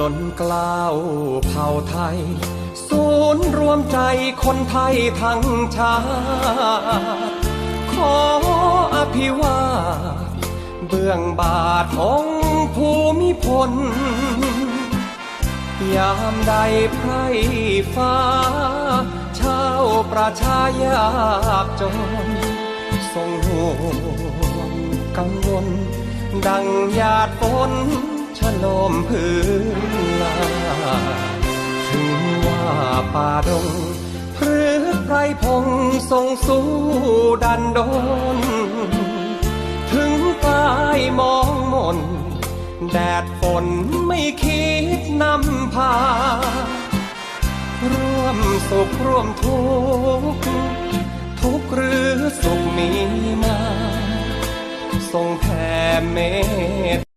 ล้นกล้าวเผ่าไทย ศูนย์รวมใจคนไทยทั้งชาติขออภิวาเบื้องบาทของภูมิพล ยามใดไพร่ฟ้า ชาวประชายากจนทรงห่วงกังวลดังหยาดฝน โลมพื้นลาถึงว่าป่าดงพฤกษ์ไพรพงทรงสู้ดันดน ถึงกายมองมน แดดฝนไม่คิดนำพา ร่วมสุขร่วมทุกข์ทุกหรือสุขมีมา ทรงแผ่เมต